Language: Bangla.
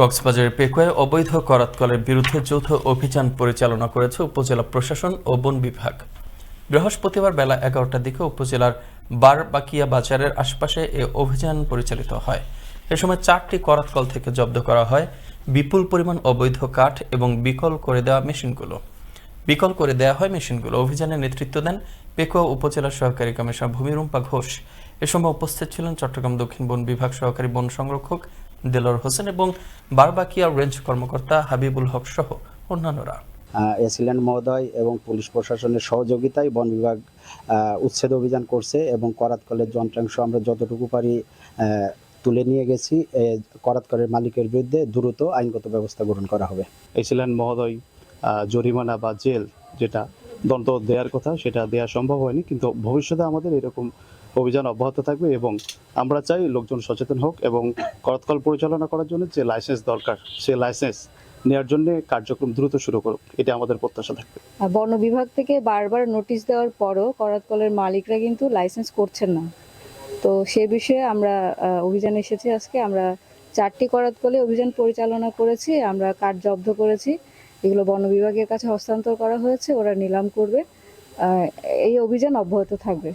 কক্সবাজারের পেকুয়ায় অবৈধ করাতকলের বিরুদ্ধে যৌথ অভিযান পরিচালনা করেছে উপজেলা প্রশাসন ও বন বিভাগ। বৃহস্পতিবার বেলা এগারোটার দিকে উপজেলার বারবাকিয়া বাজারের আশপাশে এ অভিযান পরিচালিত হয়। এ সময় চারটি করাতকল থেকে জব্দ করা হয়। বিপুল পরিমাণ অবৈধ কাঠ এবং বিকল করে দেওয়া মেশিনগুলো। বিকল করে দেওয়া হয় মেশিনগুলো। অভিযানে নেতৃত্ব দেন পেকুয়া উপজেলা সহকারী কমিশনার ভূমিরুম্পা ঘোষ। এ সময় উপস্থিত ছিলেন চট্টগ্রাম দক্ষিণ বন বিভাগ সহকারী বন সংরক্ষক দেলোয়ার হোসেন এবং বারবাকিয়া রেঞ্জ কর্মকর্তা হাবিবুল হক সহ অন্যান্যরা। এসিল্যান্ড মহোদয় এবং পুলিশ প্রশাসনের সহযোগিতায় বন বিভাগ উচ্ছেদ অভিযান করছে এবং করাতকলের যন্ত্রাংশ আমরা যতটুকু পারি তুলে নিয়ে গেছি। করাতকলের মালিকের বিরুদ্ধে দ্রুত আইনগত ব্যবস্থা গ্রহণ করা হবে। এসিলেন মহোদয় জরিমানা বা জেল যেটা দণ্ড দেওয়ার কথা, সেটা দেওয়া সম্ভব হয়নি, কিন্তু ভবিষ্যতে আমাদের এরকম অভিযান অব্যাহত থাকবে এবং আমরা চাই লোকজন সচেতন হোক এবং করতকল পরিচালনা করার জন্য যে লাইসেন্স দরকার, সে লাইসেন্স নেওয়ার জন্য কার্যক্রম দ্রুত শুরু করুক, এটা আমাদের প্রত্যাশা থাকবে। বন বিভাগ থেকে বারবার নোটিশ দেওয়ার পরও করাতকলের মালিকরা কিন্তু লাইসেন্স করছেন না। তো সে বিষয়ে আমরা অভিযানে এসেছি আজকে, আমরা চারটি করাতকলে অভিযান পরিচালনা করেছি, আমরা কাঠ জব্দ করেছি। এগুলো বন বিভাগের কাছে হস্তান্তর করা হয়েছে ওরা নিলাম করবে। এই অভিযান অব্যাহত থাকবে।